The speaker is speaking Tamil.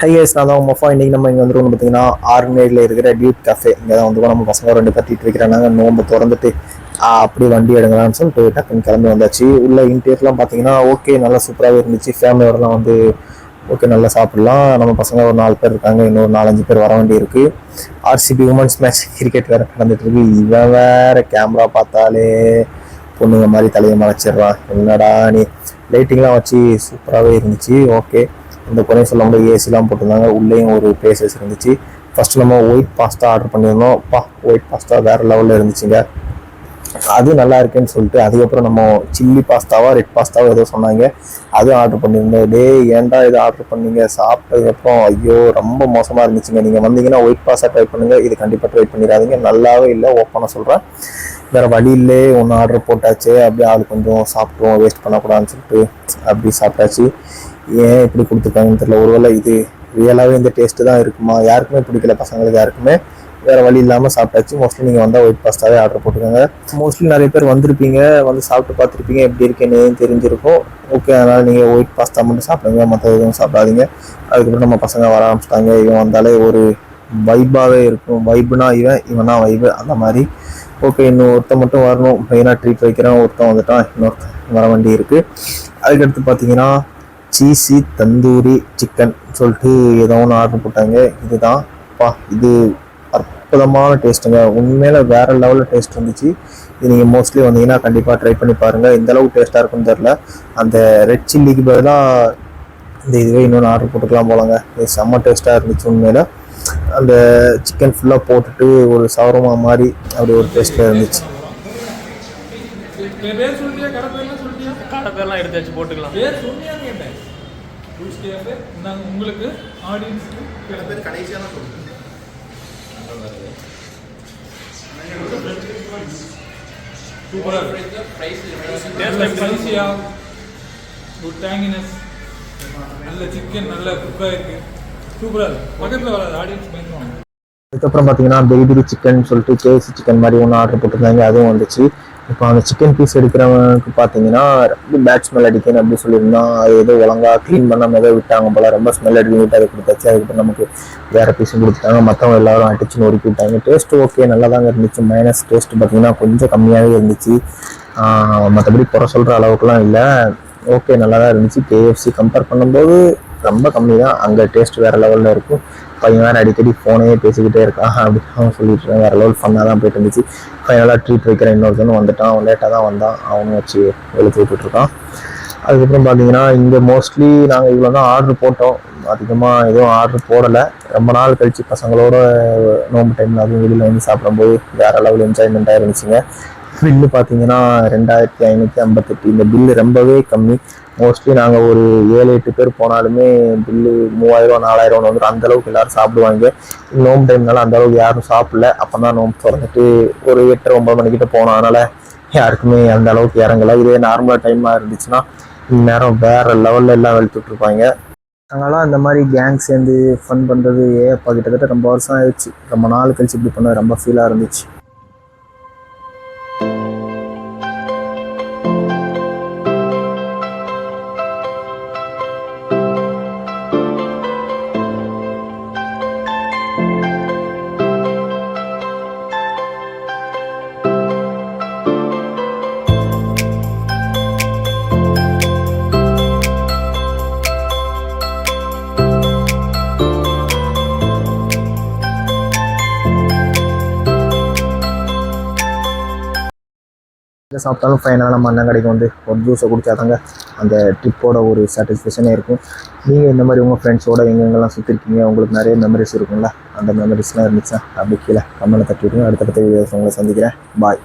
ஹையஸ் நான் தான் மொஃபா இன்றைக்கி நம்ம இங்கே வந்துருவோம் பார்த்தீங்கன்னா ஆர்மேடில் இருக்கிற டியூட் கஃபே இங்கே தான் வந்து நம்ம பசங்க ரெண்டு கட்டிட்டு இருக்கிறாங்க. நோம்பு திறந்துட்டு அப்படி வண்டி எடுங்களான்னு சொல்லிட்டு டக்குன்னு கிளம்பி வந்தாச்சு. உள்ள இன்டீரியர்லாம் பார்த்தீங்கன்னா ஓகே நல்லா சூப்பராகவே இருந்துச்சு. ஃபேமிலியோடலாம் வந்து ஓகே நல்லா சாப்பிடலாம். நம்ம பசங்க ஒரு நாலு பேர் இருக்காங்க. இன்னொரு நாலஞ்சு பேர் வர வேண்டி இருக்கு. ஆர்சிபி உமன்ஸ் மேட்ச் கிரிக்கெட் வேற நடந்துட்டு இருக்கு. இவன் வேற கேமரா பார்த்தாலே பொண்ணுங்க மாதிரி தலையை மறைச்சிடுறான். என்னடா நீ? லைட்டிங்லாம் வச்சு சூப்பராகவே இருந்துச்சு. ஓகே இந்த குறையும் சொல்ல முடியாது ஏசிலாம் போட்டிருந்தாங்க. உள்ளேயும் ஒரு பிளேசஸ் இருந்துச்சு ஃபர்ஸ்ட் நம்ம ஒயிட் பாஸ்தா ஆர்டர் பண்ணியிருந்தோம். பா ஒயிட் பாஸ்தா வேற லெவலில் இருந்துச்சுங்க. அது நல்லா இருக்குன்னு சொல்லிட்டு அதுக்கப்புறம் நம்ம சில்லி பாஸ்தாவா ரெட் பாஸ்தாவோ ஏதோ சொன்னாங்க. அதுவும் ஆர்டர் பண்ணியிருந்தோம். டேய் ஏன்டா இது ஆர்டர் பண்ணீங்க? சாப்பிட்டதுக்கப்புறம் ஐயோ ரொம்ப மோசமாக இருந்துச்சுங்க. நீங்கள் வந்தீங்கன்னா ஒயிட் பாஸ்தா ட்ரை பண்ணுங்க. இது கண்டிப்பாக ட்ரை பண்ணிடாதீங்க. நல்லாவே இல்லை ஓப்பனாக சொல்கிறேன் வேறு வழியிலே ஒன்று ஆர்டர் போட்டாச்சு. அப்படியே ஆள் கொஞ்சம் சாப்பிட்டோம். வேஸ்ட் பண்ணக்கூடாதுன்னு சொல்லிட்டு அப்படி சாப்பிட்டாச்சு. ஏன் இப்படி கொடுத்துருக்காங்கன்னு தெரியல. ஒருவேளை இது ரியலாகவே இந்த டேஸ்ட்டு தான் இருக்குமா? யாருக்குமே பிடிக்கல பசங்களுக்கு யாருக்குமே. வேறு வழி இல்லாமல் சாப்பிட்டாச்சு. மோஸ்ட்லி நீங்கள் வந்தால் ஒயிட் பாஸ்தாவே ஆர்டர் போட்டுக்கோங்க. மோஸ்ட்லி நிறைய பேர் வந்திருப்பீங்க. வந்து சாப்பிட்டு பார்த்துருப்பீங்க. எப்படி இருக்குன்னு தெரிஞ்சிருக்கும். ஓகே அதனால் நீங்கள் ஒயிட் பாஸ்தா மட்டும் சாப்பிடுங்க. மற்ற எதுவும் சாப்பிடாதீங்க. அதுக்கப்புறம் நம்ம பசங்க வர ஆரம்பிச்சிட்டாங்க. இவன் வந்தாலே ஒரு வைப்பாகவே இருக்கும். வைப்புனா இவன் இவனா வைப்பு அந்த மாதிரி. ஓகே இன்னும் ஒருத்தன் மட்டும் வரணும். மெயினாக ட்ரீட் வைக்கிறான். ஒருத்தன் வந்துட்டான். இன்னொருத்தன் வர வேண்டி இருக்குது அதுக்கடுத்து பார்த்தீங்கன்னா சீசி தந்தூரி சிக்கன் சொல்லிட்டு ஏதோ ஒன்று ஆர்டர் போட்டாங்க. இதுதான். பா இது அற்புதமான டேஸ்ட்டுங்க உண்மையில வேற லெவலில் டேஸ்ட் இருந்துச்சு இது நீங்கள் மோஸ்ட்லி வந்தீங்கன்னா கண்டிப்பாக ட்ரை பண்ணி பாருங்கள் எந்த அளவுக்கு டேஸ்ட்டாக இருக்குன்னு தெரில அந்த ரெட் சில்லிக்கு பதிலாக இந்த இதுவே இன்னொன்று ஆர்டர் போட்டுக்கலாம் போலங்க. இது செம்ம டேஸ்ட்டாக இருந்துச்சு உண்மையில. அந்த சிக்கன் ஃபுல்லாக போட்டுட்டு ஒரு சவரமா மாதிரி அப்படி ஒரு டேஸ்ட்டில் இருந்துச்சு. கடை பேர்லாம் எடுத்து வச்சு போட்டுக்கலாம். உங்களுக்கு ஆடியன்ஸ்க்கு சில பேர் கடைசியாக தான் சூப்பராக ஸ்பைசியாக குட் டேங்கினஸ் நல்ல சிக்கன் நல்ல குக்காக இருக்கு சூப்பராக இருக்கு பக்கத்தில் வராது ஆடியன்ஸ் பயந்துருவாங்க அதுக்கப்புறம் பார்த்தீங்கன்னா பெய்பிரி சிக்கன் சொல்லிட்டு கேஎஸ்சி சிக்கன் மாதிரி ஒன்று ஆர்டர் போட்டிருந்தாங்க. அதுவும் வந்துச்சு. இப்போ அந்த சிக்கன் பீஸ் எடுக்கிறவனுக்கு பார்த்தீங்கன்னா ரொம்ப பேட் ஸ்மெல் அடிக்கணும் அப்படி சொல்லியிருந்தான் அது ஏதோ ஒழுங்காக க்ளீன் பண்ணாமல் ஏதோ விட்டாங்க போல ரொம்ப ஸ்மெல் அடிக்கிட்டு அதை கொடுத்தாச்சு. அதுக்கப்புறம் நமக்கு வேறு பீஸும் கொடுத்துட்டாங்க. மற்றவங்க எல்லாரும் அடிச்சு நொறுக்கி விட்டாங்க. டேஸ்ட் ஓகே நல்லா தாங்க இருந்துச்சு. மைனஸ் டேஸ்ட் பார்த்தீங்கன்னா கொஞ்சம் கம்மியாகவே இருந்துச்சு. மற்றபடி குறை சொல்கிற அளவுக்குலாம் இல்லை. ஓகே நல்லா தான் இருந்துச்சு கேஎஃப்சி கம்பேர் பண்ணும்போது ரொம்ப கம்மி தான். அங்கே டேஸ்ட் வேறு லெவலில் இருக்கும். பையன் வேறு அடிக்கடி ஃபோனே பேசிக்கிட்டே இருக்கான் அப்படின்னு அவன் சொல்லிட்டு இருக்கான். வேறு லெவல் ஃபன்னாக தான் போயிட்டு இருந்துச்சு. ஃபைனலாக ட்ரீட் வைக்கிற இன்னொருத்தனும் வந்துட்டான். அவன் லேட்டாக தான் வந்தான். அவனும் வச்சு எழுத்து விட்டுட்ருக்கான் அதுக்கப்புறம் பார்த்தீங்கன்னா இங்கே மோஸ்ட்லி நாங்கள் இவ்வளோ தான் ஆர்டர் போட்டோம். அதிகமாக எதுவும் ஆர்டர் போடலை. ரொம்ப நாள் கழிச்சு பசங்களோட நோம்பு டைமில் அதுவும் வெளியில் வந்து சாப்பிடும்போது வேறு லெவல் என்ஜாய்மெண்ட்டாக இருந்துச்சுங்க. பில்லு பார்த்தீங்கன்னா ரெண்டாயிரத்தி ஐநூற்றி ஐம்பத்தெட்டு இந்த பில்லு ரொம்பவே கம்மி. மோஸ்ட்லி நாங்கள் ஒரு ஏழு எட்டு பேர் போனாலுமே பில்லு மூவாயிரம் நாலாயிரம் வந்துடும் அந்த அளவுக்கு எல்லாரும் சாப்பிடுவாங்க. நோம்பு டைம்னால அந்த அளவுக்கு யாரும் சாப்பிடல. அப்போ தான் நோம்பு திறந்துட்டு ஒரு எட்டரை ஒம்பது மணிக்கிட்ட போனோம் அதனால் யாருக்குமே அந்த அளவுக்கு இறங்கலை. இதே நார்மலாக டைமாக இருந்துச்சுன்னா இந்நேரம் வேற லெவலில் எல்லாம் வெளுத்துட்ருப்பாங்க இருப்பாங்க அந்த மாதிரி கேங் சேர்ந்து ஃபன் பண்ணுறது ஏப்பா கிட்டத்தட்ட ரொம்ப வருஷம் ஆயிடுச்சு. ரொம்ப நாள் கழிச்சு இப்படி பண்ண ரொம்ப ஃபீலாக இருந்துச்சு. எங்கே சாப்பிட்டாலும் ஃபைனலாக நம்ம அண்ணன் கடைக்கு வந்து ஒரு ஜூஸை குடிச்சாதாங்க அந்த ட்ரிப்போட ஒரு சாட்டிஸ்ஃபேக்ஷனே இருக்கும். நீங்கள் இந்த மாதிரி உங்கள் ஃப்ரெண்ட்ஸோட எங்கெங்கெல்லாம் சுற்றிருக்கீங்க உங்களுக்கு நிறைய மெமரிஸ் இருக்கும்ல அந்த மெமரிஸ்லாம் இருந்துச்சா அப்படி கீழே கம்மலை தட்டி விடுங்க. அடுத்தடுத்த வீடியோஸ் உங்களை சந்திக்கிறேன். பாய்